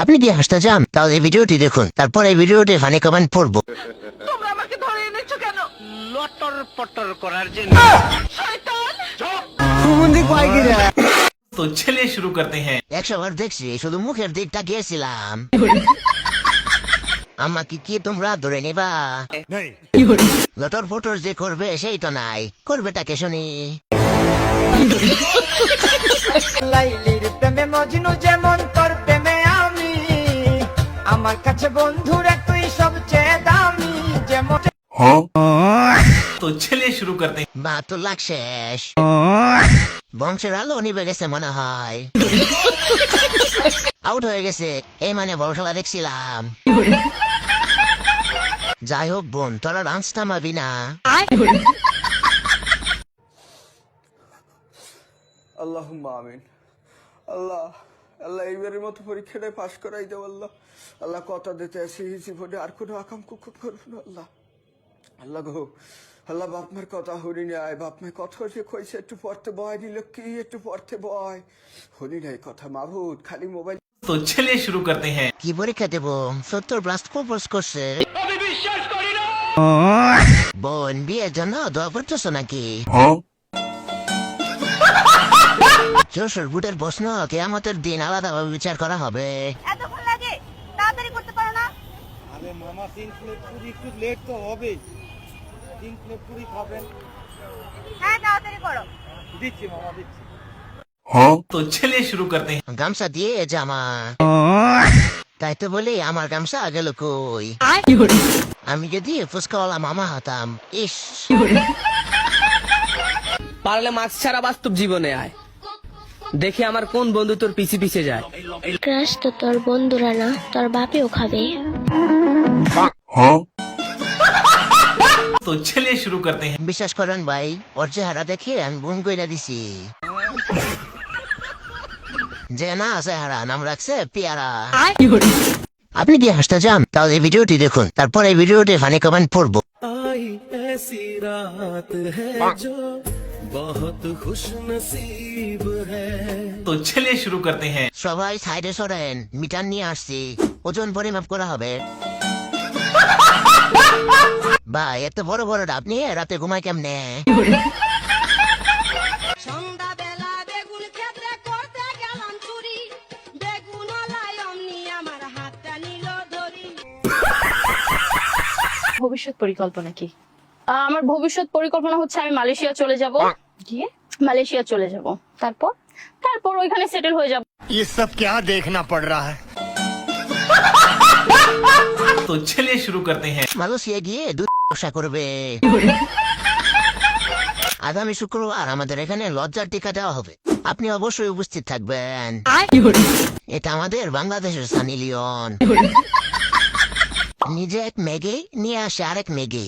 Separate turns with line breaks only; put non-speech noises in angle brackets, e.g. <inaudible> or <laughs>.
আপনি কি হাসতে চান? তাহলে এই ভিডিওটি দেখুন তারপর এই ভিডিওটি ফানি কমেন্ট পড়ব।
তোমরা আমাকে ধরে এনেছো কেন?
লটর পটর করার জন্য। তো চলে শুরু
করতে হ্যাঁ। দেখছি শুধু মুখের দিকটা গিয়েছিলাম। আমাকে কি তোমরা ধরে নেবা? লটর ফটর যে করবে সেই তো নাই। করবে তাকে শুনি?
যেমন আমার কাছে বন্ধুরা তুই সবচেয়ে দামি যেমন
হ্যাঁ। তো শুরু করতে বংশের আলো নিবে গেছে মনে হয়। আউট হয়ে গেছে। এই মানে বড় খেলা দেখছিলাম। যাই হোক বোন তোরা ডান্স থামাবি না।
আল্লাহ আমিন। আল্লাহ। আল্লাহ এইবারের মতো পরীক্ষাটাই পাস করাই দেব আল্লাহ। আল্লাহ কথা দিতে আসি জীবনে আর কোনো আকাম কুকুর করব না আল্লাহ। আল্লাহ গো আল্লাহ বাপমার কথা হরি নাই বাপমার কথা যে কইছে একটু পড়তে বয় নিল কি একটু পড়তে বয়। হরি নাই কথা মাহুদ খালি মোবাইল
তো চলে শুরু করতে হ্যাঁ।
কি পরীক্ষা দেব? সত্তর ব্লাস্ট কোর্স করছে। বোন বিয়ের জন্য দোয়া করতেছ নাকি? ভাবছ? সরবুটের প্রশ্ন কেয়ামতের দিন বিচার করা হবে।
এতক্ষণ লাগে? তাড়াতাড়ি করতে পারো না?
আরে মামা তিন প্লেট পুরি একটু লেট তো হবে তিন প্লেট পুরি খাবেন।
হ্যাঁ তাড়াতাড়ি করো।
দিচ্ছি মামা দিচ্ছি।
হ্যাঁ? তো শুরু করতে
গামছা দিয়ে জামা। তাই তো বলি আমার গামছা আগে কই আমি যদি ফুসকাওয়ালা মামা হতাম ইস।
পারলে মাছ ছাড়া বাস্তব জীবনে আয়। দেখি আমার কোন বন্ধু তোর পিছিয়ে পিছিয়ে যায়।
ক্রাশ তো তোর বন্ধুরা না তোর বাপেও খাবে।
তো চলে শুরু করতে হ্যাঁ
বিশ্বাস করেন ভাই ওর চেহারা দেখে আমি বোন কইরা দিছি। যে না চেহারা নাম রাখছে পেয়ারা। আপনি কি হাসতে চান? তাহলে এই ভিডিওটি দেখুন তারপর এই ভিডিওটি ফানি কমেন্ট পড়ব।
तो चलिए शुरू करते हैं
সবাই সাইডে সরেন মিটার নিয়ে আসছি ওজন পরিমাপ করা হবে <laughs> ভাই এত বড় বড় ডাব নিয়ে রাতে ঘুমায় কেমনে
সন্ধ্যাবেলা বেগুন ক্ষেত্রে করতে গেলাম চুরি বেগুন অমনি আমার হাতটা নিল ধরি
ভবিষ্যৎ পরিকল্পনা কি আহ, আমার ভবিষ্যৎ পরিকল্পনা হচ্ছে আমি মালয়েশিয়া চলে যাব গিয়ে মালয়েশিয়া চলে যাব তারপর তারপর ওইখানে সেটেল হয়ে যাব
ये सब क्या देखना पड़ रहा है
तो चलिए शुरू करते हैं
মালয়েশিয়া গিয়ে দুধ ব্যবসা করবে আগামী শুক্রবার আমাদের এখানে লজ্জার টিকা দেওয়া হবে আপনি অবশ্যই উপস্থিত থাকবেন এটা আমাদের বাংলাদেশের সানি লিওন নিজে এক মেগে নিয়ে আসে আরেক মেগে